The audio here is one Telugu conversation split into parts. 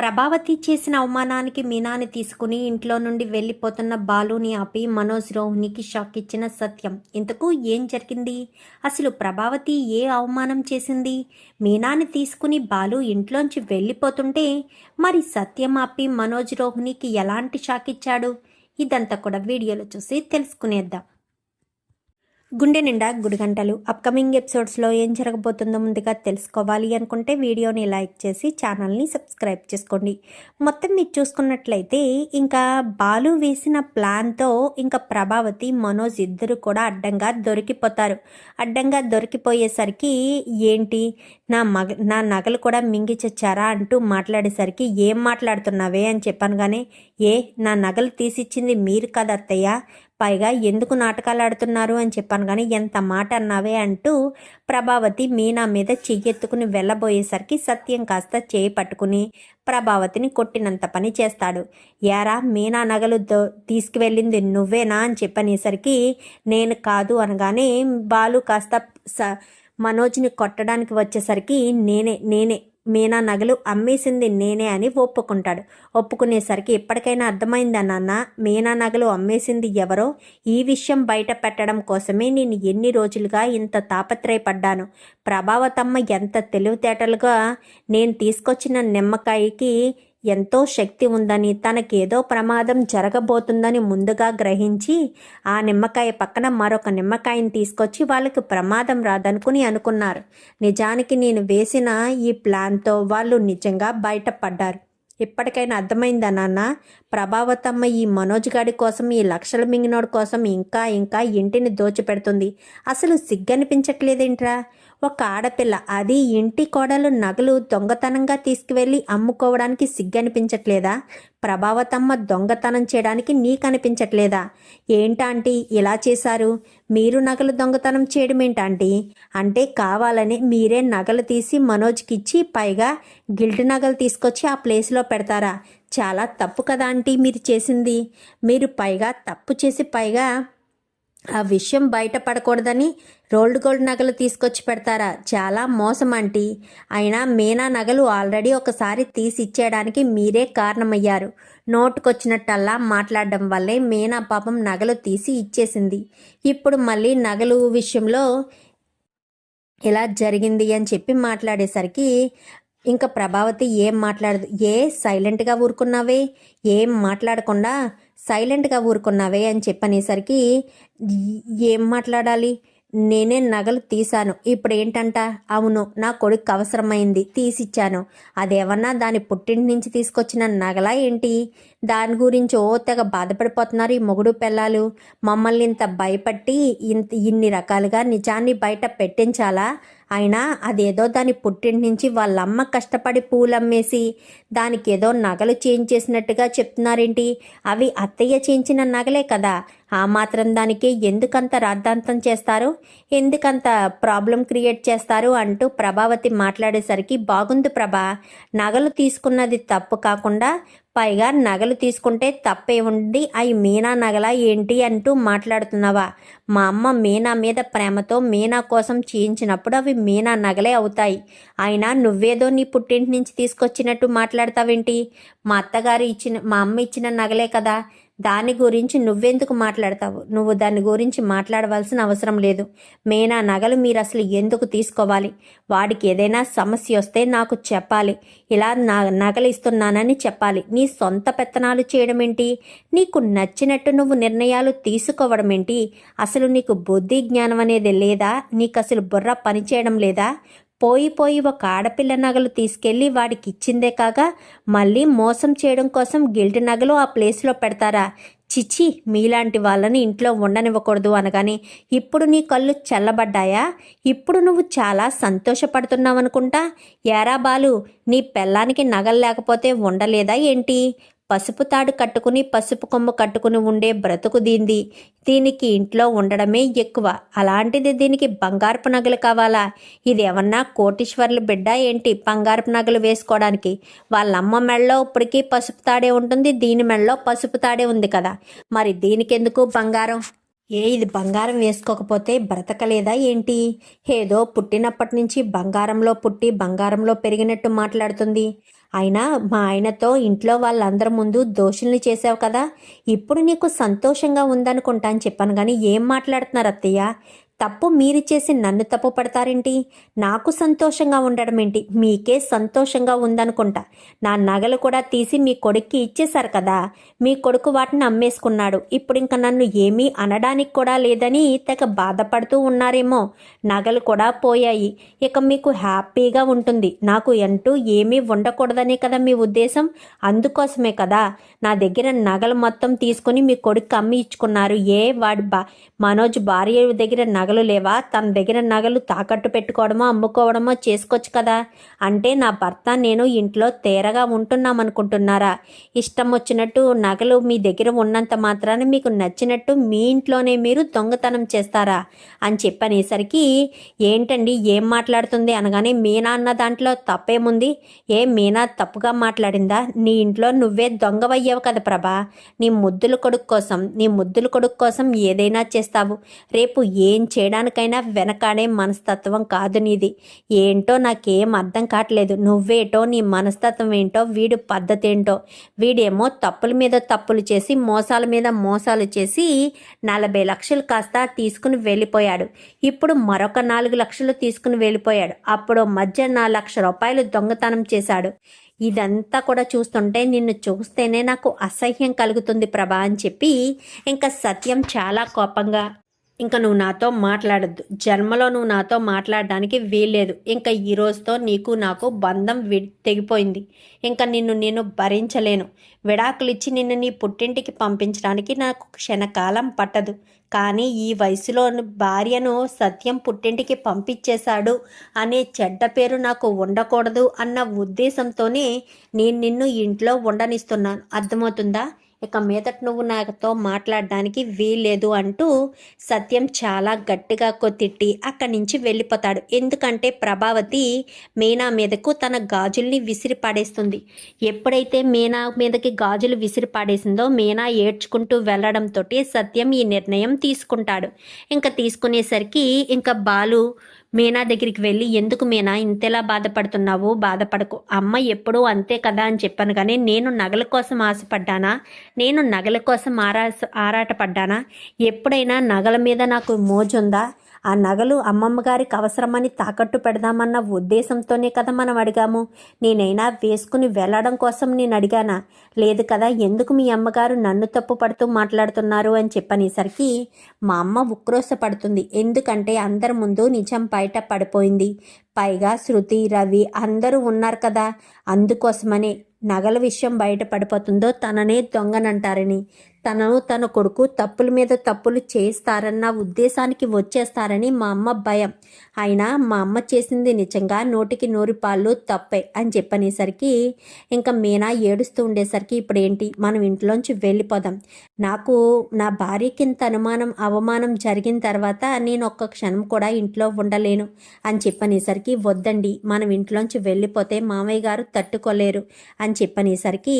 ప్రభావతి చేసిన అవమానానికి మీనాని తీసుకుని ఇంట్లో నుండి వెళ్ళిపోతున్న బాలుని ఆపి మనోజ్ రోహిణికి షాక్ ఇచ్చిన సత్యం. ఇంతకు ఏం జరిగింది? అసలు ప్రభావతి ఏ అవమానం చేసింది? మీనాని తీసుకుని బాలు ఇంట్లోంచి వెళ్ళిపోతుంటే మరి సత్యం ఆపి మనోజ్ రోహిణికి ఎలాంటి షాక్ ఇచ్చాడు? ఇదంతా కూడా వీడియోలో చూసి తెలుసుకునేద్దాం. గుండె నిండా గుడిగంటలు. అప్కమింగ్ ఎపిసోడ్స్లో ఏం జరగబోతుందో ముందుగా తెలుసుకోవాలి అనుకుంటే వీడియోని లైక్ చేసి ఛానల్ని సబ్స్క్రైబ్ చేసుకోండి. మొత్తం మీరు చూసుకున్నట్లయితే ఇంకా బాలు వేసిన ప్లాన్తో ఇంకా ప్రభావతి మనోజ్ ఇద్దరు కూడా అడ్డంగా దొరికిపోతారు. అడ్డంగా దొరికిపోయేసరికి ఏంటి? నా మగ నా నగలు కూడా మింగి చచ్చారా అంటూ మాట్లాడేసరికి ఏం మాట్లాడుతున్నావే అని చెప్పాను కానీ ఏ నా నగలు తీసిచ్చింది మీరు కదా అత్తయ్య. పైగా ఎందుకు నాటకాలు ఆడుతున్నారు అని చెప్పాను కానీ ఎంత మాట అన్నావే అంటూ ప్రభావతి మీనా మీద చెయ్యెత్తుకుని వెళ్ళబోయేసరికి సత్యం కాస్త చేయి పట్టుకుని ప్రభావతిని కొట్టినంత పని చేస్తాడు. యారా మీనా నగలు దో తీసుకువెళ్ళింది నువ్వేనా? అని చెప్పనేసరికి నేను కాదు అనగానే బాలు కాస్త స మనోజ్ని కొట్టడానికి వచ్చేసరికి నేనే నేనే మీనా నగలు అమ్మేసింది నేనే అని ఒప్పుకుంటాడు. ఒప్పుకునేసరికి ఇప్పటికైనా అర్థమైందా నాన్న? మీనా నగలు అమ్మేసింది ఎవరో? ఈ విషయం బయట పెట్టడం కోసమే నేను ఎన్ని రోజులుగా ఇంత తాపత్రయపడ్డాను. ప్రభావతమ్మ ఎంత తెలివితేటలుగా నేను తీసుకొచ్చిన నిమ్మకాయకి ఎంతో శక్తి ఉందని తనకేదో ప్రమాదం జరగబోతుందని ముందుగా గ్రహించి ఆ నిమ్మకాయ పక్కన మరొక నిమ్మకాయని తీసుకొచ్చి వాళ్ళకి ప్రమాదం రాదనుకుని అనుకున్నారు. నిజానికి నేను వేసిన ఈ ప్లాన్తో వాళ్ళు నిజంగా బయటపడ్డారు. ఇప్పటికైనా అర్థమైందా నాన్న? ప్రభావతమ్మ ఈ మనోజ్ గాడి కోసం ఈ లక్షల మింగినోడి కోసం ఇంకా ఇంకా ఇంటిని దోచిపెడుతుంది. అసలు సిగ్గనిపించట్లేదేంట్రా? ఒక ఆడపిల్ల. అది ఇంటి కోడలు నగలు దొంగతనంగా తీసుకువెళ్ళి అమ్ముకోవడానికి సిగ్గనిపించట్లేదా? ప్రభావతమ్మ దొంగతనం చేయడానికి నీకు అనిపించట్లేదా ఏంటాంటీ ఇలా చేశారు? మీరు నగలు దొంగతనం చేయడం ఏంటాంటీ అంటే కావాలని మీరే నగలు తీసి మనోజ్కి ఇచ్చి పైగా గిల్ట్ నగలు తీసుకొచ్చి ఆ ప్లేస్లో పెడతారా? చాలా తప్పు కదా ఆంటీ మీరు చేసింది. మీరు పైగా తప్పు చేసి పైగా ఆ విషయం బయటపడకూడదని రోల్డ్ గోల్డ్ నగలు తీసుకొచ్చి పెడతారా? చాలా మోసం అంటీ అయినా మీనా నగలు ఆల్రెడీ ఒకసారి తీసి ఇచ్చేయడానికి మీరే కారణమయ్యారు. నోటుకొచ్చినట్టల్లా మాట్లాడడం వల్లే మీనా పాపం నగలు తీసి ఇచ్చేసింది. ఇప్పుడు మళ్ళీ నగలు విషయంలో ఇలా జరిగింది అని చెప్పి మాట్లాడేసరికి ఇంకా ప్రభావతి ఏం మాట్లాడదు? ఏ సైలెంట్గా ఊరుకున్నావే? ఏం మాట్లాడకుండా సైలెంట్గా ఊరుకున్నావే అని చెప్పనేసరికి ఏం మాట్లాడాలి? నేనే నగలు తీశాను. ఇప్పుడు ఏంటంట అవును నా కొడుకు అవసరమైంది తీసిచ్చాను. అదేమన్నా దాని పుట్టింటి నుంచి తీసుకొచ్చిన నగలా ఏంటి? దాని గురించి ఓ తెగ బాధపడిపోతున్నారు ఈ మొగుడు పిల్లలు మమ్మల్ని ఇంత భయపట్టి ఇంత ఇన్ని రకాలుగా నిజాన్ని బయట పెట్టించాలా? అయినా అదేదో దాని పుట్టింటి నుంచి వాళ్ళమ్మ కష్టపడి పూలమ్మేసి దానికి ఏదో నగలు చేంజ్ చేసినట్టుగా చెప్తున్నారేంటి? అవి అత్తయ్య చేయించిన నగలే కదా. ఆ మాత్రం దానికి ఎందుకంత రాద్ధాంతం చేస్తారు? ఎందుకంత ప్రాబ్లం క్రియేట్ చేస్తారు? అంటూ ప్రభావతి మాట్లాడేసరికి బాగుంది ప్రభా నగలు తీసుకున్నది తప్పు కాకుండా పైగా నగలు తీసుకుంటే తప్పే ఉంది. అవి మీనా నగల ఏంటి? అంటూ మాట్లాడుతున్నావా? మా అమ్మ మీనా మీద ప్రేమతో మీనా కోసం చేయించినప్పుడు అవి మీనా నగలే అవుతాయి. అయినా నువ్వేదో నీ పుట్టింటి నుంచి తీసుకొచ్చినట్టు మాట్లాడతావేంటి? మా అత్తగారు ఇచ్చిన మా అమ్మ ఇచ్చిన నగలే కదా. దాని గురించి నువ్వెందుకు మాట్లాడతావు? నువ్వు దాని గురించి మాట్లాడవలసిన అవసరం లేదు. మేనా నగలు మీరు అసలు ఎందుకు తీసుకోవాలి? వాడికి ఏదైనా సమస్య వస్తే నాకు చెప్పాలి. ఇలా నా నగలు ఇస్తున్నానని చెప్పాలి. నీ సొంత పెత్తనాలు చేయడం ఏంటి నీకు నచ్చినట్టు నువ్వు నిర్ణయాలు తీసుకోవడం ఏంటి అసలు నీకు బుద్ధి జ్ఞానం అనేది లేదా? నీకు అసలు బుర్ర పనిచేయడం లేదా? పోయి పోయి ఒక ఆడపిల్ల నగలు తీసుకెళ్ళి వాడికి ఇచ్చిందే కాగా మళ్ళీ మోసం చేయడం కోసం గిల్ట్ నగలు ఆ ప్లేస్లో పెడతారా? చిచి మీలాంటి వాళ్ళని ఇంట్లో ఉండనివ్వకూడదు అనగానే ఇప్పుడు నీ కళ్ళు చల్లబడ్డాయా? ఇప్పుడు నువ్వు చాలా సంతోషపడుతున్నావనుకుంటా? యారా బాలు నీ పెళ్ళానికి నగలు లేకపోతే ఉండలేదా ఏంటి? పసుపు తాడు కట్టుకుని పసుపు కొమ్ము కట్టుకుని ఉండే బ్రతుకు దీంది. దీనికి ఇంట్లో ఉండడమే ఎక్కువ. అలాంటిది దీనికి బంగారపు నగలు కావాలా? ఇది ఏమన్నా కోటీశ్వర్ల బిడ్డ ఏంటి బంగారపు నగలు వేసుకోవడానికి? వాళ్ళమ్మ మెళ్ళలో ఇప్పటికీ పసుపు తాడే ఉంటుంది దీని మెళ్ళలో పసుపు తాడే ఉంది కదా. మరి దీనికెందుకు బంగారం? ఏ ఇది బంగారం వేసుకోకపోతే బ్రతకలేదా ఏంటి? ఏదో పుట్టినప్పటి నుంచి బంగారంలో పుట్టి బంగారంలో పెరిగినట్టు మాట్లాడుతుంది. అయినా మా ఆయనతో ఇంట్లో వాళ్ళందరి ముందు దోషుల్ని చేసావు కదా? ఇప్పుడు నీకు సంతోషంగా ఉందనుకుంటా అని చెప్పాను కానీ ఏం మాట్లాడుతున్నారు అత్తయ్య? తప్పు మీరు చేసి నన్ను తప్పు పడతారేంటి? నాకు సంతోషంగా ఉండడం ఏంటి? మీకే సంతోషంగా ఉందనుకుంటా. నా నగలు కూడా తీసి మీ కొడుక్కి ఇచ్చేశారు కదా. మీ కొడుకు వాటిని అమ్మేసుకున్నాడు. ఇప్పుడు ఇంకా నన్ను ఏమీ అనడానికి కూడా లేదని తెగ బాధపడుతూ ఉన్నారేమో. నగలు కూడా పోయాయి. ఇక మీకు హ్యాపీగా ఉంటుంది. నాకు అంటూ ఏమీ ఉండకూడదనే కదా మీ ఉద్దేశం? అందుకోసమే కదా. నా దగ్గర నగలు మొత్తం తీసుకుని మీ కొడుకు అమ్మి ఇచ్చుకున్నారు. ఏ వాడి బా మనోజ్ భార్య దగ్గర నగలు నగలు లేవా? తన దగ్గర నగలు తాకట్టు పెట్టుకోవడమో అమ్ముకోవడమో చేసుకోవచ్చు కదా? అంటే నా భర్త నేను ఇంట్లో తేరగా ఉంటున్నామనుకుంటున్నారా? ఇష్టం వచ్చినట్టు నగలు మీ దగ్గర ఉన్నంత మాత్రాన మీకు నచ్చినట్టు మీ ఇంట్లోనే మీరు దొంగతనం చేస్తారా? అని చెప్పనేసరికి ఏంటండి? ఏం మాట్లాడుతుంది? అనగానే మీనా అన్న దాంట్లో తప్పేముంది? ఏ మీనా తప్పుగా మాట్లాడిందా? నీ ఇంట్లో నువ్వే దొంగవయ్యావు కదా ప్రభా! నీ ముద్దుల కొడుకు కోసం నీ ముద్దుల కొడుకు కోసం ఏదైనా చేస్తావు. రేపు ఏం చేయడానికైనా వెనకాడే మనస్తత్వం కాదు నీది. ఏంటో నాకేం అర్థం కావట్లేదు. నువ్వేటో నీ మనస్తత్వం ఏంటో వీడు పద్ధతి ఏంటో వీడేమో తప్పుల మీద తప్పులు చేసి మోసాల మీద మోసాలు చేసి నలభై లక్షలు కాస్త తీసుకుని వెళ్ళిపోయాడు. ఇప్పుడు మరొక నాలుగు లక్షలు తీసుకుని వెళ్ళిపోయాడు. అప్పుడు మధ్య నా లక్ష రూపాయలు దొంగతనం చేశాడు. ఇదంతా కూడా చూస్తుంటే నిన్ను చూస్తేనే నాకు అసహ్యం కలుగుతుంది ప్రభా అని చెప్పి ఇంకా సత్యం చాలా కోపంగా ఇంకా నువ్వు నాతో మాట్లాడద్దు. జన్మలో నువ్వు నాతో మాట్లాడడానికి వీల్లేదు. ఇంకా ఈరోజుతో నీకు నాకు బంధం వి తెగిపోయింది. ఇంకా నిన్ను నేను భరించలేను. విడాకులు ఇచ్చి నిన్ను నీ పుట్టింటికి పంపించడానికి నాకు క్షణకాలం పట్టదు. కానీ ఈ వయసులో భార్యను సత్యం పుట్టింటికి పంపించేశాడు అనే చెడ్డ పేరు నాకు ఉండకూడదు అన్న ఉద్దేశంతోనే నేను నిన్ను ఇంట్లో ఉండనిస్తున్నాను. అర్థమవుతుందా? ఇక మీదట నువ్వు నాతో మాట్లాడడానికి వీల్లేదు అంటూ సత్యం చాలా గట్టిగా కొత్తిట్టి అక్కడి నుంచి వెళ్ళిపోతాడు. ఎందుకంటే ప్రభావతి మీనా మీదకు తన గాజుల్ని విసిరి పడేస్తుంది. ఎప్పుడైతే మీనా మీదకి గాజులు విసిరి పాడేసిందో మీనా ఏడ్చుకుంటూ వెళ్ళడంతో సత్యం ఈ నిర్ణయం తీసుకుంటాడు. ఇంకా తీసుకునేసరికి ఇంకా బాలు మీనా దగ్గరికి వెళ్ళి ఎందుకు మీనా ఇంతలా బాధపడుతున్నావు? బాధపడకు. అమ్మ ఎప్పుడూ అంతే కదా అని చెప్పాను. కానీ నేను నగల కోసం ఆశపడ్డానా? నేను నగల కోసం ఆరా ఆరాటపడ్డానా? ఎప్పుడైనా నగల మీద నాకు మోజుందా? ఆ నగలు అమ్మమ్మ గారికి అవసరమని తాకట్టు పెడదామన్న ఉద్దేశంతోనే కదా మనం అడిగాము. నేనైనా వేసుకుని వెళ్ళడం కోసం నేను అడిగానా? లేదు కదా ఎందుకు మీ అమ్మగారు నన్ను తప్పు పడుతూ మాట్లాడుతున్నారు అని చెప్పనేసరికి మా అమ్మ ఉక్రోస పడుతుంది ఎందుకంటే అందరి ముందు నిజం బయట పడిపోయింది. పైగా శృతి రవి అందరూ ఉన్నారు కదా. అందుకోసమనే నగల విషయం బయట పడిపోతుందో తననే దొంగనంటారని. తనను తన కొడుకు తప్పుల మీద తప్పులు చేస్తారన్న ఉద్దేశానికి వచ్చేస్తారని మా అమ్మ భయం. అయినా మా అమ్మ చేసింది నిజంగా నోటికి నోరి పాళ్ళు తప్పే అని చెప్పనేసరికి ఇంకా మీనా ఏడుస్తూ ఉండేసరికి ఇప్పుడు ఏంటి మనం ఇంట్లోంచి వెళ్ళిపోదాం. నాకు నా భార్యకి ఇంత అనుమానం అవమానం జరిగిన తర్వాత నేను ఒక్క క్షణం కూడా ఇంట్లో ఉండలేను అని చెప్పనేసరికి వద్దండి. మనం ఇంట్లోంచి వెళ్ళిపోతే మామయ్య గారు తట్టుకోలేరు అని చెప్పనేసరికి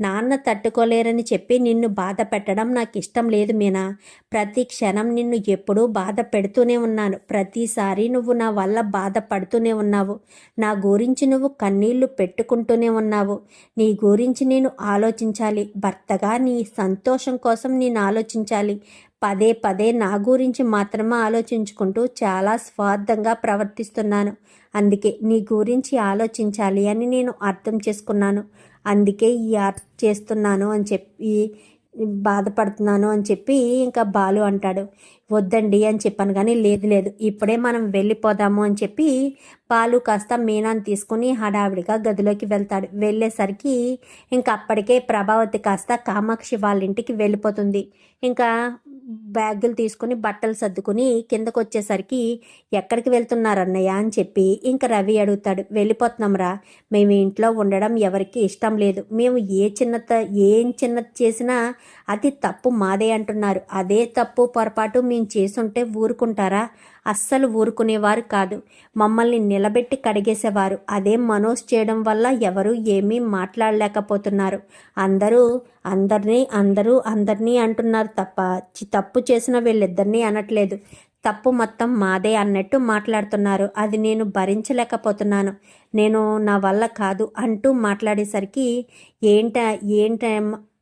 నాన్న తట్టుకోలేరని చెప్పి నిన్ను బాధ పెట్టడం నాకు ఇష్టం లేదు మీనా. ప్రతి క్షణం నిన్ను ఎప్పుడూ బాధ పెడుతూనే ఉన్నాను. ప్రతిసారి నువ్వు నా వల్ల బాధపడుతూనే ఉన్నావు. నా గురించి నువ్వు కన్నీళ్ళు పెట్టుకుంటూనే ఉన్నావు. నీ గురించి నేను ఆలోచించాలి. భర్తగా నీ సంతోషం కోసం నేను ఆలోచించాలి. పదే పదే నా గురించి మాత్రమే ఆలోచించుకుంటూ చాలా స్వార్థంగా ప్రవర్తిస్తున్నాను. అందుకే నీ గురించి ఆలోచించాలి అని నేను అర్థం చేసుకున్నాను. అందుకే ఈ ఆర్ట్ చేస్తున్నాను అని చెప్పి బాధపడుతున్నాను అని చెప్పి ఇంకా బాలు అంటాడు. వద్దండి అని చెప్పాను కానీ లేదు లేదు. ఇప్పుడే మనం వెళ్ళిపోదాము అని చెప్పి బాలు కాస్త మీనాన్ని తీసుకుని హడావిడిగా గదిలోకి వెళ్తాడు. వెళ్ళేసరికి ఇంకా అప్పటికే ప్రభావతి కాస్త కామాక్షి వాళ్ళ ఇంటికి వెళ్ళిపోతుంది. ఇంకా బ్యాగులు తీసుకుని బట్టలు సర్దుకుని కిందకు వచ్చేసరికి ఎక్కడికి వెళ్తున్నారు అన్నయ్య అని చెప్పి ఇంకా రవి అడుగుతాడు వెళ్ళిపోతున్నాంరా. మేము ఇంట్లో ఉండడం ఎవరికి ఇష్టం లేదు. మేము ఏ చిన్నత ఏం చిన్నది చేసినా అది తప్పు మాదే అంటున్నారు. అదే తప్పు పొరపాటు మేము చేసుంటే ఊరుకుంటారా? అస్సలు ఊరుకునేవారు కాదు. మమ్మల్ని నిలబెట్టి కడిగేసేవారు. అదే మనోజ్ చేయడం వల్ల ఎవరు ఏమీ మాట్లాడలేకపోతున్నారు. అందరూ అందరినీ అందరూ అందరినీ అంటున్నారు తప్ప తప్పు చేసిన వీళ్ళిద్దరినీ అనట్లేదు. తప్పు మొత్తం మాదే అన్నట్టు మాట్లాడుతున్నారు. అది నేను భరించలేకపోతున్నాను. నేను నా వల్ల కాదు అంటూ మాట్లాడేసరికి ఏంట ఏంట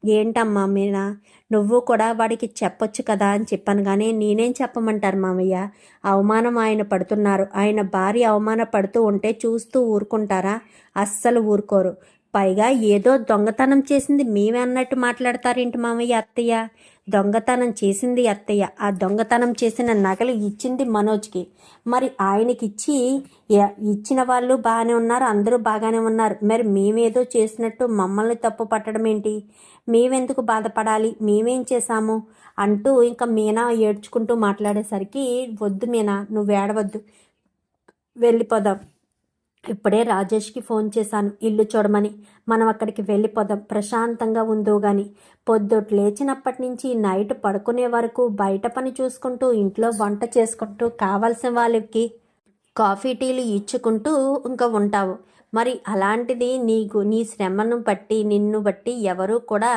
ఏంటమ్మా మీనా? నువ్వు కూడా వాడికి చెప్పొచ్చు కదా అని చెప్పాను. కానీ నేనేం చెప్పమంటారు మామయ్య? అవమానం ఆయన పడుతున్నారు. ఆయన భార్య అవమాన పడుతూ ఉంటే చూస్తూ ఊరుకుంటారా? అస్సలు ఊరుకోరు. పైగా ఏదో దొంగతనం చేసింది మేమే అన్నట్టు మాట్లాడతారేంటి మామయ్య అత్తయ్య? దొంగతనం చేసింది అత్తయ్య. ఆ దొంగతనం చేసిన నగలు ఇచ్చింది మనోజ్కి. మరి ఆయనకి ఇచ్చి ఇచ్చిన వాళ్ళు బాగానే ఉన్నారు అందరూ బాగానే ఉన్నారు. మరి మేమేదో చేసినట్టు మమ్మల్ని తప్పు పట్టడం ఏంటి మేమెందుకు బాధపడాలి? మేమేం చేశాము? అంటూ ఇంకా మీనా ఏడ్చుకుంటూ మాట్లాడేసరికి వద్దు మీనా నువ్వు ఏడవద్దు. వెళ్ళిపోదాం. ఇప్పుడే రాజేష్కి ఫోన్ చేశాను. ఇల్లు చూడమని. మనం అక్కడికి వెళ్ళిపోదాం. ప్రశాంతంగా ఉందో గాని. పొద్దుట్ లేచినప్పటి నుంచి నైట్ పడుకునే వరకు బయట పని చూసుకుంటూ ఇంట్లో వంట చేసుకుంటూ కావాల్సిన వాళ్ళకి కాఫీ టీలు ఇచ్చుకుంటూ ఇంకా ఉంటావు. మరి అలాంటిది నీకు నీ శ్రమను బట్టి నిన్ను బట్టి ఎవరూ కూడా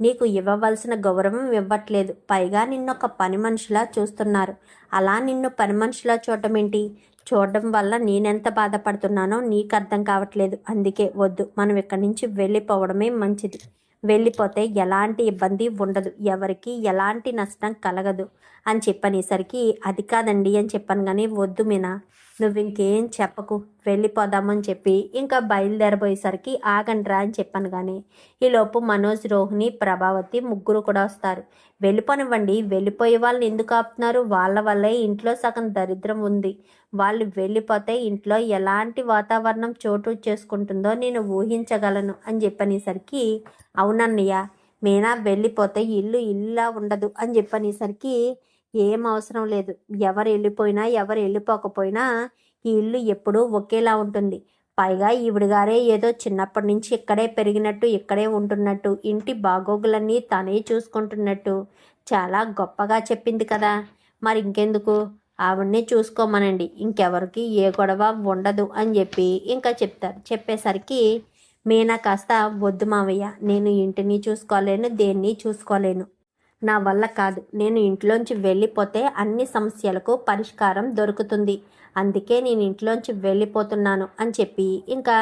నీకు ఇవ్వవలసిన గౌరవం ఇవ్వట్లేదు. పైగా నిన్నొక ఒక పని మనిషిలా చూస్తున్నారు. అలా నిన్ను పని మనిషిలా చూడటం ఏంటి? చూడడం వల్ల నేనెంత బాధపడుతున్నానో నీకు అర్థం కావట్లేదు. అందుకే వద్దు. మనం ఇక్కడి నుంచి వెళ్ళిపోవడమే మంచిది. వెళ్ళిపోతే ఎలాంటి ఇబ్బంది ఉండదు. ఎవరికి ఎలాంటి నష్టం కలగదు అని చెప్పనేసరికి అది కాదండి అని చెప్పాను కానీ వద్దు మీనా నువ్వు ఇంకేం చెప్పకు. వెళ్ళిపోదామని చెప్పి ఇంకా బయలుదేరబోయేసరికి ఆగండ్రా అని చెప్పాను కానీ ఈలోపు మనోజ్ రోహిణి ప్రభావతి ముగ్గురు కూడా వస్తారు. వెళ్ళిపోనివ్వండి. వెళ్ళిపోయే వాళ్ళని ఎందుకు ఆపుతున్నారు? వాళ్ళ వల్లే ఇంట్లో సగం దరిద్రం ఉంది. వాళ్ళు వెళ్ళిపోతే ఇంట్లో ఎలాంటి వాతావరణం చోటు చేసుకుంటుందో నేను ఊహించగలను అని చెప్పనేసరికి అవునన్నయ్య మీనా వెళ్ళిపోతే ఇల్లు ఇల్లా ఉండదు అని చెప్పనేసరికి ఏం అవసరం లేదు. ఎవరు వెళ్ళిపోయినా ఎవరు వెళ్ళిపోకపోయినా ఈ ఇల్లు ఎప్పుడూ ఒకేలా ఉంటుంది. పైగా ఈవిడ గారే ఏదో చిన్నప్పటి నుంచి ఇక్కడే పెరిగినట్టు ఇక్కడే ఉంటున్నట్టు ఇంటి బాగోగులన్నీ తనే చూసుకుంటున్నట్టు. చాలా గొప్పగా చెప్పింది కదా. మరి ఇంకెందుకు? ఆవిడ్ని చూసుకోమనండి. ఇంకెవరికి ఏ గొడవ ఉండదు అని చెప్పి ఇంకా చెప్తారు. చెప్పేసరికి మీనా కాస్త వద్దు మావయ్య. నేను ఇంటిని చూసుకోలేను దేన్ని చూసుకోలేను. నా వల్ల కాదు. నేను ఇంట్లోంచి వెళ్ళిపోతే అన్ని సమస్యలకు పరిష్కారం దొరుకుతుంది. అందుకే నేను ఇంట్లోంచి వెళ్ళిపోతున్నాను అని చెప్పి ఇంకా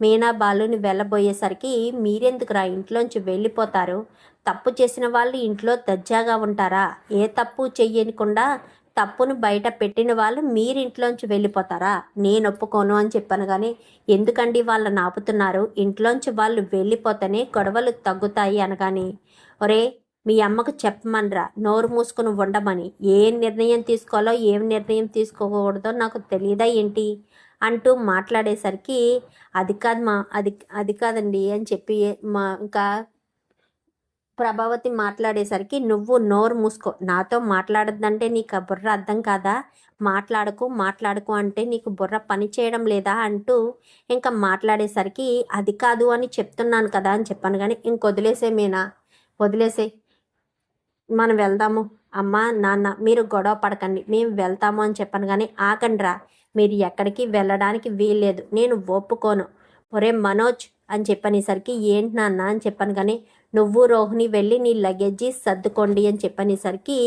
మీనా బాలుని వెళ్ళబోయేసరికి మీరెందుకు రా ఇంట్లోంచి వెళ్ళిపోతారు? తప్పు చేసిన వాళ్ళు ఇంట్లో దజ్జాగా ఉంటారా? ఏ తప్పు చెయ్యకుండా తప్పును బయట పెట్టిన వాళ్ళు మీరింట్లోంచి వెళ్ళిపోతారా? నేను ఒప్పుకోను అని చెప్పాను కానీ ఎందుకండి వాళ్ళని ఆపుతున్నారు ఇంట్లోంచి వాళ్ళు వెళ్ళిపోతేనే గొడవలు తగ్గుతాయి అనగాని ఒరే మీ అమ్మకు చెప్పమనరా? నోరు మూసుకుని ఉండమని. ఏ నిర్ణయం తీసుకోవాలో ఏం నిర్ణయం తీసుకోకూడదో నాకు తెలియదా ఏంటి? అంటూ మాట్లాడేసరికి అది కాదు మా అది అది కాదండి అని చెప్పి మా ఇంకా ప్రభావతి మాట్లాడేసరికి నువ్వు నోరు మూసుకో. నాతో మాట్లాడద్దంటే నీకు ఆ బుర్ర అర్థం కాదా? మాట్లాడకు మాట్లాడకు అంటే నీకు బుర్ర పని చేయడం లేదా? అంటూ ఇంకా మాట్లాడేసరికి అది కాదు అని చెప్తున్నాను కదా అని చెప్పాను. కానీ ఇంక వదిలేసే మీనా. వదిలేసే మనం వెళ్దాము. అమ్మ నాన్న మీరు గొడవ పడకండి. మేము వెళ్తాము అని చెప్పాను. కానీ ఆకండ్రా మీరు ఎక్కడికి వెళ్ళడానికి వీల్లేదు. నేను ఒప్పుకోను. ఒరే మనోజ్ అని చెప్పనేసరికి ఏంటి నాన్న అని చెప్పాను. కానీ నువ్వు రోహిణి వెళ్ళి నీ లగేజీ సర్దుకోండి అని చెప్పనేసరికి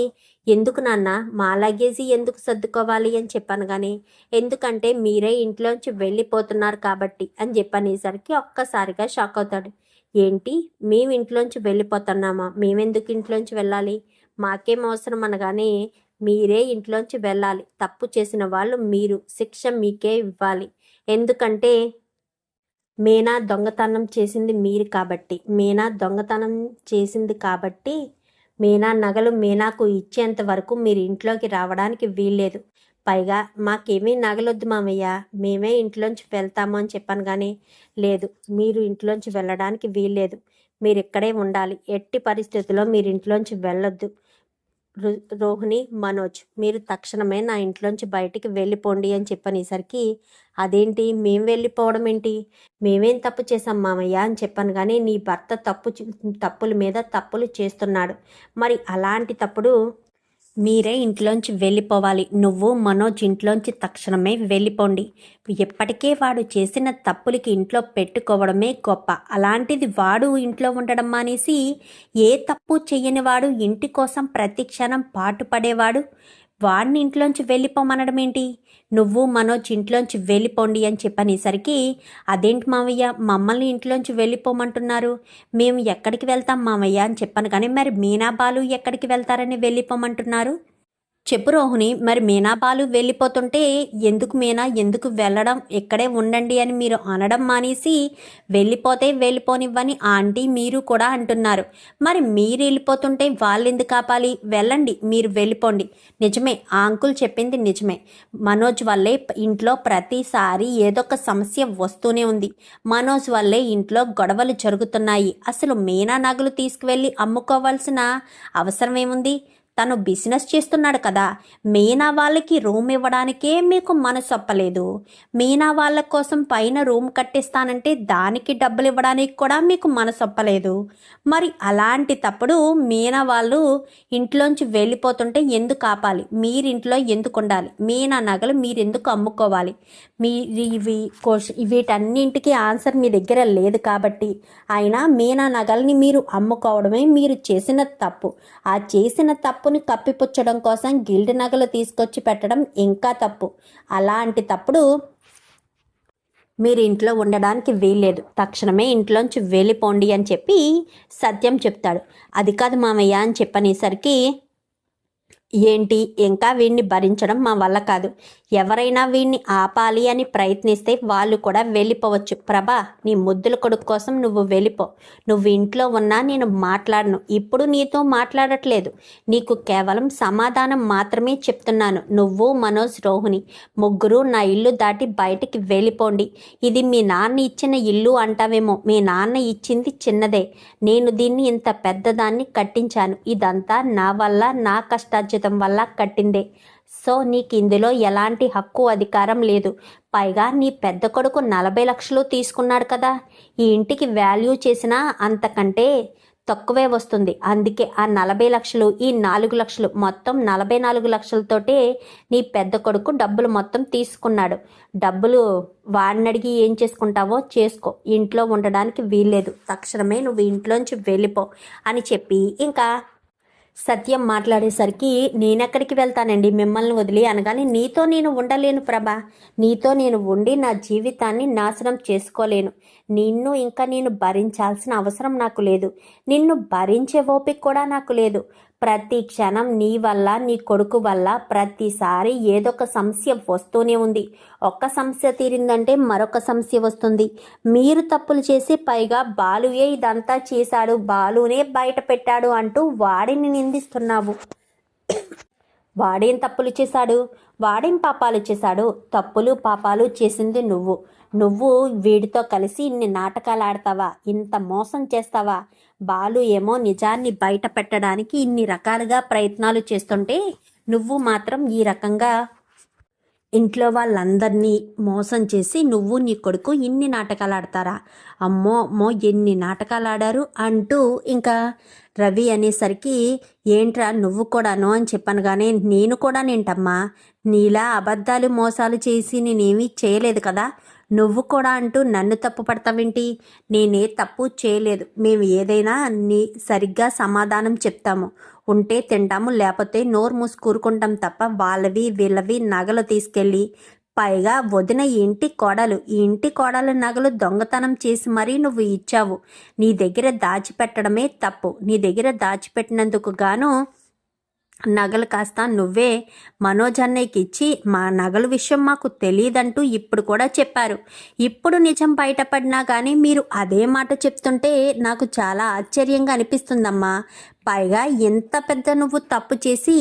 ఎందుకు నాన్న? మా లగేజీ ఎందుకు సర్దుకోవాలి అని చెప్పాను కానీ ఎందుకంటే మీరే ఇంట్లోంచి వెళ్ళిపోతున్నారు కాబట్టి అని చెప్పనేసరికి ఒక్కసారిగా షాక్ అవుతాడు. ఏంటి? మేము ఇంట్లోంచి వెళ్ళిపోతున్నామా? మేమెందుకు ఇంట్లోంచి వెళ్ళాలి? మాకేం అవసరం అనగానే మీరే ఇంట్లోంచి వెళ్ళాలి. తప్పు చేసిన వాళ్ళు మీరు. శిక్ష మీకే ఇవ్వాలి. ఎందుకంటే మీనా దొంగతనం చేసింది మీరు కాబట్టి. మీనా దొంగతనం చేసింది కాబట్టి మీనా నగలు మీనాకు ఇచ్చేంత వరకు మీరు ఇంట్లోకి రావడానికి వీల్లేదు. పైగా మాకేమీ నగలొద్దు మామయ్య. మేమే ఇంట్లోంచి వెళ్తాము అని చెప్పాను కానీ లేదు. మీరు ఇంట్లోంచి వెళ్ళడానికి వీల్లేదు. మీరు ఇక్కడే ఉండాలి. ఎట్టి పరిస్థితుల్లో మీరు ఇంట్లోంచి వెళ్ళొద్దు. రోహిణి మనోజ్ మీరు తక్షణమే నా ఇంట్లోంచి బయటికి వెళ్ళిపోండి అని చెప్పనేసరికి అదేంటి? మేము వెళ్ళిపోవడం ఏంటి? మేమేం తప్పు చేసాం మామయ్య? అని చెప్పాను కానీ నీ భర్త తప్పు తప్పుల మీద తప్పులు చేస్తున్నాడు. మరి అలాంటి తప్పుడు మీరే ఇంట్లోంచి వెళ్ళిపోవాలి. నువ్వు మనోజ్ ఇంట్లోంచి తక్షణమే వెళ్ళిపోండి. ఎప్పటికే వాడు చేసిన తప్పులకి ఇంట్లో పెట్టుకోవడమే గొప్ప. అలాంటిది వాడు ఇంట్లో ఉండడం మానేసి ఏ తప్పు చేయని వాడు ఇంటి కోసం ప్రతి క్షణం పాటుపడేవాడు వాడిని ఇంట్లోంచి వెళ్ళిపోమనడం ఏంటి నువ్వు మనోజ్ ఇంట్లోంచి వెళ్ళిపోండి అని చెప్పనేసరికి అదేంటి మావయ్య? మమ్మల్ని ఇంట్లోంచి వెళ్ళిపోమంటున్నారు. మేము ఎక్కడికి వెళ్తాం మావయ్య? అని చెప్పాను కానీ మరి మీనా బాలు ఎక్కడికి వెళ్తారని వెళ్ళిపోమంటున్నారు? చెప్పు రోహిణి మరి మీనా బాలు వెళ్ళిపోతుంటే ఎందుకు మీనా ఎందుకు వెళ్ళడం ఇక్కడే ఉండండి అని మీరు అనడం మానేసి వెళ్ళిపోతే వెళ్ళిపోనివ్వని ఆంటీ మీరు కూడా అంటున్నారు. మరి మీరు వెళ్ళిపోతుంటే వాళ్ళు ఎందుకు కాపాలి వెళ్ళండి మీరు వెళ్ళిపోండి. నిజమే ఆ అంకుల్ చెప్పింది నిజమే. మనోజ్ వల్లే ఇంట్లో ప్రతిసారి ఏదో ఒక సమస్య వస్తూనే ఉంది. మనోజ్ వల్లే ఇంట్లో గొడవలు జరుగుతున్నాయి. అసలు మీనా నగలు తీసుకువెళ్ళి అమ్ముకోవాల్సిన అవసరం ఏముంది? తను బిజినెస్ చేస్తున్నాడు కదా. మీనా వాళ్ళకి రూమ్ ఇవ్వడానికే మీకు మనసు ఒప్పలేదు. మీనా వాళ్ళ కోసం పైన రూమ్ కట్టిస్తానంటే దానికి డబ్బులు ఇవ్వడానికి కూడా మీకు మనసు ఒప్పలేదు. మరి అలాంటి తప్పుడు మీనా వాళ్ళు ఇంట్లోంచి వెళ్ళిపోతుంటే ఎందుకు ఆపాలి? మీరింట్లో ఎందుకు ఉండాలి? మీనా నగలు మీరెందుకు అమ్ముకోవాలి? మీ ఇవి కోష్ వీటన్నింటికి ఆన్సర్ మీ దగ్గర లేదు కాబట్టి అయినా మీనా నగల్ని మీరు అమ్ముకోవడమే మీరు చేసిన తప్పు. ఆ చేసిన తప్పు తప్పుని కప్పిపుచ్చడం కోసం గిల్డ్ నగలు తీసుకొచ్చి పెట్టడం ఇంకా తప్పు. అలాంటి తప్పుడు మీరు ఇంట్లో ఉండడానికి వీల్లేదు. తక్షణమే ఇంట్లోంచి వెళ్ళిపోండి అని చెప్పి సత్యం చెప్తాడు. అది కాదు మామయ్య అని చెప్పనేసరికి ఏంటి? ఇంకా వీడిని భరించడం మా వల్ల కాదు. ఎవరైనా వీడిని ఆపాలి అని ప్రయత్నిస్తే వాళ్ళు కూడా వెళ్ళిపోవచ్చు. ప్రభా నీ ముద్దుల కొడుకు కోసం నువ్వు వెళ్ళిపో. నువ్వు ఇంట్లో ఉన్నా నేను మాట్లాడను. ఇప్పుడు నీతో మాట్లాడట్లేదు. నీకు కేవలం సమాధానం మాత్రమే చెప్తున్నాను. నువ్వు మనోజ్ రోహిణి ముగ్గురు నా ఇల్లు దాటి బయటికి వెళ్ళిపోండి. ఇది మీ నాన్న ఇచ్చిన ఇల్లు అంటావేమో. మీ నాన్న ఇచ్చింది చిన్నదే. నేను దీన్ని ఇంత పెద్దదాన్ని కట్టించాను. ఇదంతా నా వల్ల నా కష్టార్జితం వల్ల కట్టిందే. సో నీకు ఇందులో ఎలాంటి హక్కు అధికారం లేదు. పైగా నీ పెద్ద కొడుకు నలభై లక్షలు తీసుకున్నాడు కదా. ఈ ఇంటికి వాల్యూ చేసినా అంతకంటే తక్కువే వస్తుంది. అందుకే ఆ నలభై లక్షలు ఈ నాలుగు లక్షలు మొత్తం నలభై నాలుగు లక్షలతోటే నీ పెద్ద కొడుకు డబ్బులు మొత్తం తీసుకున్నాడు. డబ్బులు వాడిని అడిగి ఏం చేసుకుంటావో చేసుకో. ఇంట్లో ఉండడానికి వీల్లేదు. తక్షణమే నువ్వు ఇంట్లోంచి వెళ్ళిపో అని చెప్పి ఇంకా సత్యం మాట్లాడేసరికి నేనెక్కడికి వెళ్తానండి? మిమ్మల్ని వదిలి అనగానే నీతో నేను ఉండలేను ప్రభా. నీతో నేను ఉండి నా జీవితాన్ని నాశనం చేసుకోలేను. నిన్ను ఇంకా నేను భరించాల్సిన అవసరం నాకు లేదు. నిన్ను భరించే ఓపిక కూడా నాకు లేదు. ప్రతి క్షణం నీ వల్ల నీ కొడుకు వల్ల ప్రతిసారి ఏదో ఒక సమస్య వస్తూనే ఉంది. ఒక్క సమస్య తీరిందంటే మరొక సమస్య వస్తుంది. మీరు తప్పులు చేసి పైగా బాలుయే ఇదంతా చేశాడు బాలునే బయట పెట్టాడు అంటూ వాడిని నిందిస్తున్నావు. వాడేం తప్పులు చేశాడు? వాడేం పాపాలు చేశాడు? తప్పులు పాపాలు చేసింది నువ్వు. నువ్వు వీడితో కలిసి ఇన్ని నాటకాలు ఆడతావా? ఇంత మోసం చేస్తావా? బాలు ఏమో నిజాన్ని బయట పెట్టడానికి ఇన్ని రకాలుగా ప్రయత్నాలు చేస్తుంటే నువ్వు మాత్రం ఈ రకంగా ఇంట్లో వాళ్ళందరినీ మోసం చేసి నువ్వు నీ కొడుకు ఇన్ని నాటకాలు ఆడతారా? అమ్మో అమ్మో ఎన్ని నాటకాలు ఆడారు? అంటూ ఇంకా రవి అనేసరికి ఏంట్రా నువ్వు కూడాను? అని చెప్పాను కానీ నేను కూడా నేంటమ్మా నీలా అబద్ధాలు మోసాలు చేసి నేనేమీ చేయలేదు కదా? నువ్వు కూడా అంటూ నన్ను తప్పు పడతావేంటి? నేనే తప్పు చేయలేదు. మేము ఏదైనా నీ సరిగ్గా సమాధానం చెప్తాము. ఉంటే తింటాము లేకపోతే నోరు మూసి కూరుకుంటాం తప్ప వాళ్ళవి వీళ్ళవి నగలు తీసుకెళ్ళి పైగా వదిన ఇంటి కోడలు. ఈ ఇంటి కోడలు నగలు దొంగతనం చేసి మరీ నువ్వు ఇచ్చావు. నీ దగ్గర దాచిపెట్టడమే తప్పు. నీ దగ్గర దాచిపెట్టినందుకు గాను నగలు కాస్త నువ్వే మనోజ్ అన్నయ్యకి ఇచ్చి మా నగల విషయం మాకు తెలియదంటూ ఇప్పుడు కూడా చెప్పారు. ఇప్పుడు నిజం బయటపడినా కానీ మీరు అదే మాట చెప్తుంటే నాకు చాలా ఆశ్చర్యంగా అనిపిస్తుందమ్మా. పైగా ఎంత పెద్ద నువ్వు తప్పు చేసి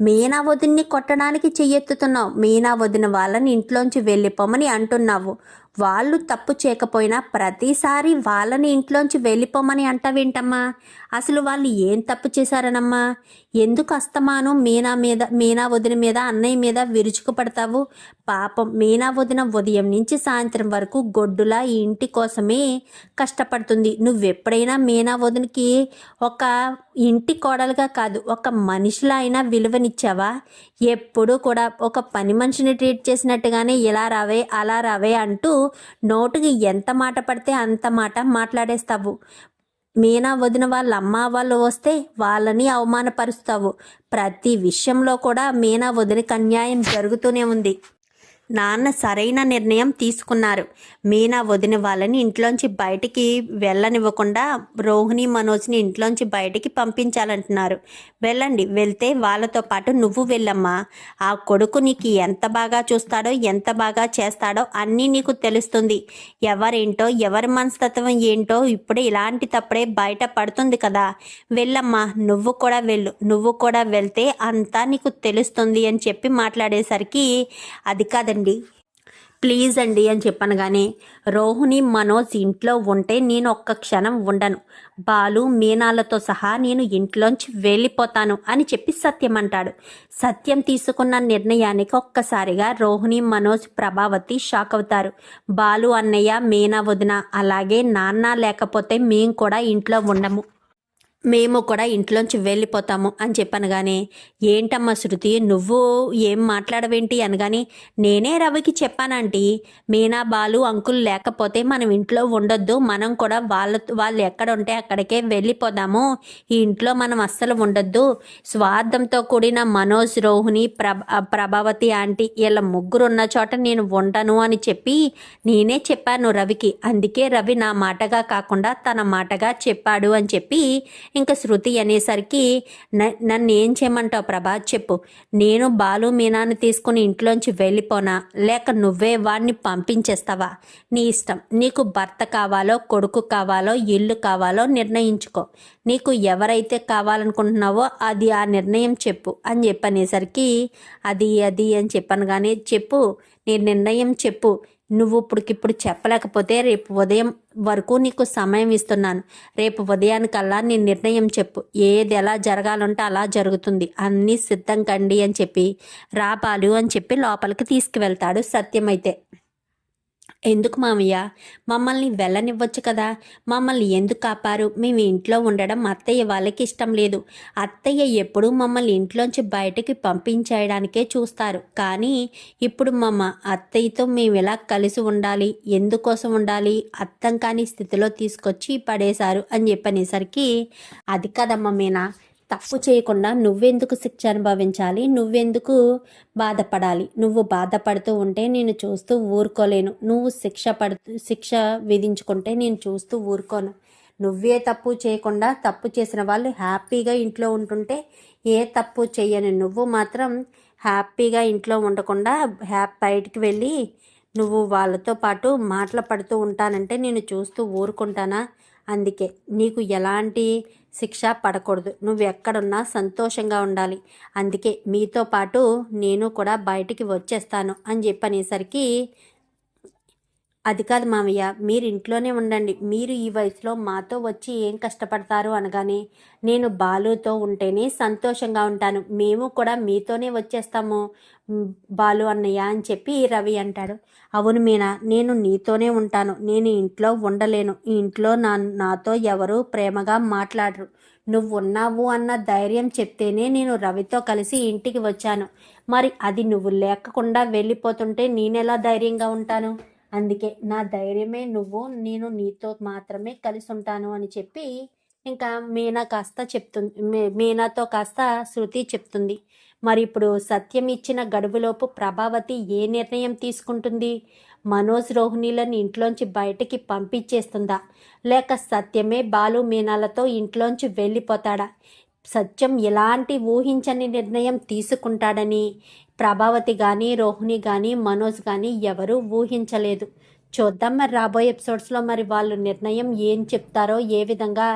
మీనా వదిన్ని కొట్టడానికి చెయ్యెత్తుతున్నావు. మీనా వదిన వాళ్ళని ఇంట్లోంచి వెళ్ళిపోమని అంటున్నావు. వాళ్ళు తప్పు చేయకపోయినా ప్రతిసారి వాళ్ళని ఇంట్లోంచి వెళ్ళిపోమని అంటావేంటమ్మా? అసలు వాళ్ళు ఏం తప్పు చేశారనమ్మా? ఎందుకు అస్తమాను మీనా మీద మీనా వదిన మీద అన్నయ్య మీద విరుచుకు పడతావు పాపం మీనా వదిన ఉదయం నుంచి సాయంత్రం వరకు గొడ్డులా ఈ ఇంటి కోసమే కష్టపడుతుంది. నువ్వెప్పుడైనా మీనా వదినకి ఒక ఇంటి కోడలుగా కాదు ఒక మనిషిలా అయినా విలువనిచ్చావా? ఎప్పుడూ కూడా ఒక పని మనిషిని ట్రీట్ చేసినట్టుగానే ఇలా రావే అలా రావే అంటూ నోటుకి ఎంత మాట పడితే అంత మాట మాట్లాడేస్తావు. మీనా వదిన వాళ్ళ అమ్మ వాళ్ళు వస్తే వాళ్ళని అవమానపరుస్తావు. ప్రతి విషయంలో కూడా మీనా వదినకి అన్యాయం జరుగుతూనే ఉంది. నాన్న సరైన నిర్ణయం తీసుకున్నారు. మీనా వదిన వాళ్ళని ఇంట్లోంచి బయటికి వెళ్ళనివ్వకుండా రోహిణి మనోజ్ని ఇంట్లోంచి బయటికి పంపించాలంటున్నారు. వెళ్ళండి వెళ్తే వాళ్ళతో పాటు నువ్వు వెళ్ళమ్మా. ఆ కొడుకు నీకు ఎంత బాగా చూస్తాడో ఎంత బాగా చేస్తాడో అన్నీ నీకు తెలుస్తుంది. ఎవరేంటో ఎవరి మనస్తత్వం ఏంటో ఇప్పుడే ఇలాంటి తప్పుడే బయట పడుతుంది కదా. వెళ్ళమ్మా నువ్వు కూడా వెళ్ళు. నువ్వు కూడా వెళ్తే అంతా నీకు తెలుస్తుంది అని చెప్పి మాట్లాడేసరికి అది కాదండి ప్లీజ్ అండి అని చెప్పాను కానీ రోహిణి మనోజ్ ఇంట్లో ఉంటే నేను ఒక్క క్షణం ఉండను. బాలు మీనాలతో సహా నేను ఇంట్లోంచి వెళ్ళిపోతాను అని చెప్పి సత్యం అంటాడు. సత్యం తీసుకున్న నిర్ణయానికి ఒక్కసారిగా రోహిణి మనోజ్ ప్రభావతి షాక్ అవుతారు. బాలు అన్నయ్య మీనా వదిన అలాగే నాన్న లేకపోతే మేము కూడా ఇంట్లో ఉండము. మేము కూడా ఇంట్లోంచి వెళ్ళిపోతాము అని చెప్పాను కానీ ఏంటమ్మా శృతి నువ్వు ఏం మాట్లాడవేంటి? అనగాని నేనే రవికి చెప్పానంటీ. మీనా బాలు అంకుల్ లేకపోతే మనం ఇంట్లో ఉండొద్దు. మనం కూడా వాళ్ళ వాళ్ళు ఎక్కడ ఉంటే అక్కడికే వెళ్ళిపోదాము. ఈ ఇంట్లో మనం అస్సలు ఉండొద్దు. స్వార్థంతో కూడిన మనోజ్ రోహిణి ప్రభ ప్రభావతి ఆంటీ వీళ్ళ ముగ్గురు ఉన్న చోట నేను ఉండను అని చెప్పి నేనే చెప్పాను రవికి. అందుకే రవి నా మాటగా కాకుండా తన మాటగా చెప్పాడు అని చెప్పి ఇంకా శృతి అనేసరికి నన్ను ఏం చేయమంటావు ప్రభా? చెప్పు. నేను బాలు మీనాన్ని తీసుకుని ఇంట్లోంచి వెళ్ళిపోనా? లేక నువ్వే వాడిని పంపించేస్తావా? నీ ఇష్టం. నీకు భర్త కావాలో కొడుకు కావాలో ఇల్లు కావాలో నిర్ణయించుకో. నీకు ఎవరైతే కావాలనుకుంటున్నావో అది ఆ నిర్ణయం చెప్పు అని చెప్పనేసరికి అది అది అని చెప్పాను కానీ చెప్పు. నీ నిర్ణయం చెప్పు. నువ్వు ఇప్పటికిప్పుడు చెప్పలేకపోతే రేపు ఉదయం వరకు నీకు సమయం ఇస్తున్నాను. రేపు ఉదయానికల్లా నీ నిర్ణయం చెప్పు. ఏది ఎలా జరగాలంటే అలా జరుగుతుంది. అన్నీ సిద్ధం కండి అని చెప్పి రాపాలు అని చెప్పి లోపలికి తీసుకువెళ్తాడు సత్యమైతే. ఎందుకు మామయ్య? మమ్మల్ని వెళ్ళనివ్వచ్చు కదా? మమ్మల్ని ఎందుకు కాపారు? మేము ఇంట్లో ఉండడం అత్తయ్య వాళ్ళకి ఇష్టం లేదు. అత్తయ్య ఎప్పుడూ మమ్మల్ని ఇంట్లోంచి బయటకి పంపించేయడానికే చూస్తారు. కానీ ఇప్పుడు మమ్మ అత్తయ్యతో మేము ఎలా కలిసి ఉండాలి? ఎందుకోసం ఉండాలి? అర్థం కాని స్థితిలో తీసుకొచ్చి పడేశారు అని చెప్పనేసరికి అది కదమ్మ మీనా. తప్పు చేయకుండా నువ్వెందుకు శిక్ష అనుభవించాలి? నువ్వెందుకు బాధపడాలి? నువ్వు బాధపడుతూ ఉంటే నేను చూస్తూ ఊరుకోలేను. నువ్వు శిక్ష పడుతూ శిక్ష విధించుకుంటే నేను చూస్తూ ఊరుకోను. నువ్వే తప్పు చేయకుండా తప్పు చేసిన వాళ్ళు హ్యాపీగా ఇంట్లో ఉంటుంటే ఏ తప్పు చేయని నువ్వు మాత్రం హ్యాపీగా ఇంట్లో ఉండకుండా హ్యాపీ బయటికి వెళ్ళి నువ్వు వాళ్ళతో పాటు మాటలు పడుతూ ఉంటానంటే నేను చూస్తూ ఊరుకుంటానా? అందుకే నీకు ఎలాంటి శిక్ష పడకూడదు. నువ్వు ఎక్కడున్నా సంతోషంగా ఉండాలి. అందుకే మీతో పాటు నేను కూడా బయటికి వచ్చేస్తాను అని చెప్పనేసరికి అది కాదు మామయ్య మీరు ఇంట్లోనే ఉండండి. మీరు ఈ వయసులో మాతో వచ్చి ఏం కష్టపడతారు అనగానే నేను బాలుతో ఉంటేనే సంతోషంగా ఉంటాను. మేము కూడా మీతోనే వచ్చేస్తాము. బాలు అన్నయ్య అని చెప్పి రవి అంటాడు. అవును మీనా నేను నీతోనే ఉంటాను. నేను ఇంట్లో ఉండలేను. ఈ ఇంట్లో నా నాతో ఎవరు ప్రేమగా మాట్లాడరు. నువ్వు ఉన్నావు అన్న ధైర్యం చెప్తేనే నేను రవితో కలిసి ఇంటికి వచ్చాను. మరి అది నువ్వు లేకుండా వెళ్ళిపోతుంటే నేనెలా ధైర్యంగా ఉంటాను? అందుకే నా ధైర్యమే నువ్వు నేను నీతో మాత్రమే కలిసి ఉంటాను అని చెప్పి ఇంకా మీనా కాస్త చెప్తుంది. మీనాతో కాస్త శృతి చెప్తుంది. మరి ఇప్పుడు సత్యం ఇచ్చిన గడువులోపు ప్రభావతి ఏ నిర్ణయం తీసుకుంటుంది? మనోజ్ రోహిణీలను ఇంట్లోంచి బయటికి పంపించేస్తుందా? లేక సత్యమే బాలు మీనాలతో ఇంట్లోంచి వెళ్ళిపోతాడా? సత్యం ఎలాంటి ఊహించని నిర్ణయం తీసుకుంటాడని ప్రభావతి కానీ రోహిణి కానీ మనోజ్ కానీ ఎవరూ ఊహించలేదు. చూద్దాం మరి రాబోయే ఎపిసోడ్స్లో మరి వాళ్ళు నిర్ణయం ఏం చెప్తారో ఏ విధంగా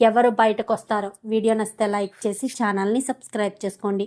ఎవరు బయటకు వస్తారో వీడియో నచ్చితే లైక్ చేసి ఛానల్ని సబ్స్క్రైబ్ చేసుకోండి.